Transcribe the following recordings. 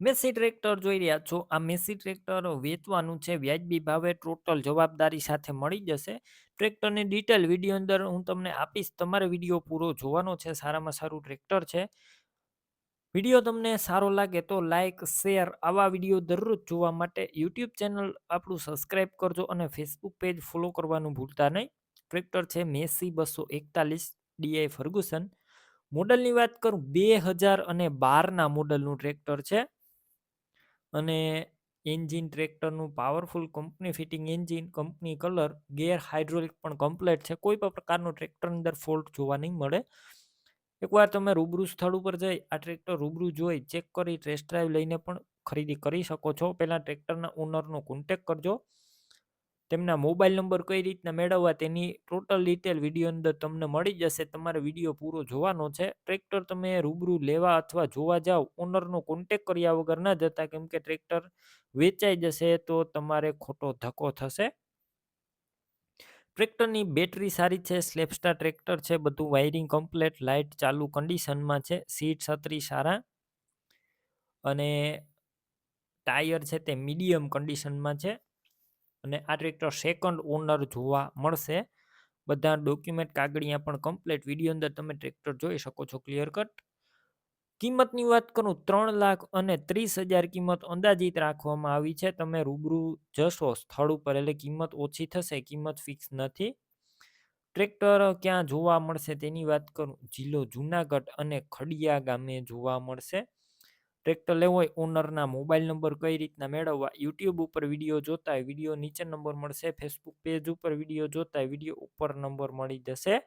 Massey tractor જોઈ રહ્યા છો. આ મેસી ટ્રેક્ટર વેચવાનું છે. વ્યાજબી ભાવે ટોટલ જવાબદારી સાથે મળી જશે. ટ્રેક્ટરની ડિટેલ વીડિયો અંદર હું તમને આપીશ. તમારે વીડિયો પૂરો જોવાનો છે. સારામાં સારું ટ્રેક્ટર છે. વીડિયો તમને સારો લાગે તો લાઇક શેર આવા વીડિયો દરરોજ જોવા માટે યુટ્યુબ ચેનલ આપણું સબસ્ક્રાઈબ કરજો અને ફેસબુક પેજ ફોલો કરવાનું ભૂલતા નહીં. ટ્રેક્ટર છે મેસી બસો એકતાલીસ ડીઆઈ ફર્ગુસન. મોડલની વાત કરું, બે હજાર અને બારના મોડલનું ટ્રેક્ટર છે. અને engine ટ્રેક્ટરનું powerful company fitting engine company colour, gear hydraulic પણ કમ્પ્લેટ છે. કોઈ પણ પ્રકારનું ટ્રેક્ટર અંદર ફોલ્ટ જોવા નહીં મળે. એકવાર તમે રૂબરૂ સ્થળ ઉપર જઈ આ ટ્રેક્ટર રૂબરૂ જોઈ, ચેક કરી, ટેસ્ટ ડ્રાઈવ લઈને પણ ખરીદી કરી શકો છો. પહેલાં ટ્રેક્ટરના ઓનરનો કોન્ટેક કરજો. તેમના મોબાઈલ નંબર કઈ રીતના મેળવવા તેની ટોટલ ડિટેલ વીડિયો અંદર તમને મળી જશે. તમારે વીડિયો પૂરો જોવાનો છે. ટ્રેક્ટર તમે રૂબરૂ લેવા અથવા જોવા જાઓ ઓનરનો કોન્ટેક કર્યા વગર ન જતા, કેમ કે ટ્રેક્ટર વેચાઈ જશે તો તમારે ખોટો ધક્કો થશે. ટ્રેક્ટરની બેટરી સારી છે, સ્લેપસ્ટાર ટ્રેક્ટર છે, બધું વાયરિંગ કમ્પ્લેટ, લાઇટ ચાલુ કન્ડિશનમાં છે, સીટ છત્રી સારા અને ટાયર છે તે મીડિયમ કન્ડિશનમાં છે. અને આ ટ્રેક્ટર સેકન્ડ ઓનર જોવા મળશે. બધા ડોક્યુમેન્ટ કાગળિયા પણ કમ્પ્લીટ વીડિયો અંદર તમે ટ્રેક્ટર જોઈ શકો છો ક્લિયર કટ કિંમતની વાત કરું, ત્રણ લાખ અને ત્રીસ હજાર કિંમત અંદાજિત રાખવામાં આવી છે. તમે રૂબરૂ જશો, સ્થળ ઉપર, એટલે કિંમત ઓછી થશે, કિંમત ફિક્સ નથી. ટ્રેક્ટર ક્યાં જોવા મળશે તેની વાત કરું, જિલ્લો જુનાગઢ અને ખડિયા ગામે જોવા મળશે. ટ્રેક્ટર લેવો હોય, ઓનરના મોબાઈલ નંબર કઈ રીતના મેળવવા, યુટ્યુબ ઉપર વીડિયો જોતા હોય, વીડિયો નીચે નંબર મળશે, ફેસબુક પેજ ઉપર વીડિયો જોતા હોય, વીડિયો ઉપર નંબર મળી જશે.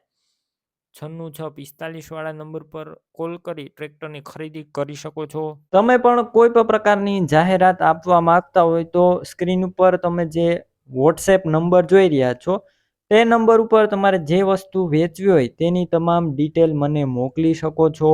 છન્નું છ પિસ્તાલીસ વાળા નંબર પર કોલ કરી ટ્રેક્ટરની ખરીદી કરી શકો છો. તમે પણ કોઈ પણ પ્રકારની જાહેરાત આપવા માંગતા હોય તો સ્ક્રીન ઉપર તમે જે વોટ્સએપ નંબર જોઈ રહ્યા છો, તે નંબર ઉપર તમારે જે વસ્તુ વેચવી હોય તેની તમામ ડિટેલ મને મોકલી શકો છો.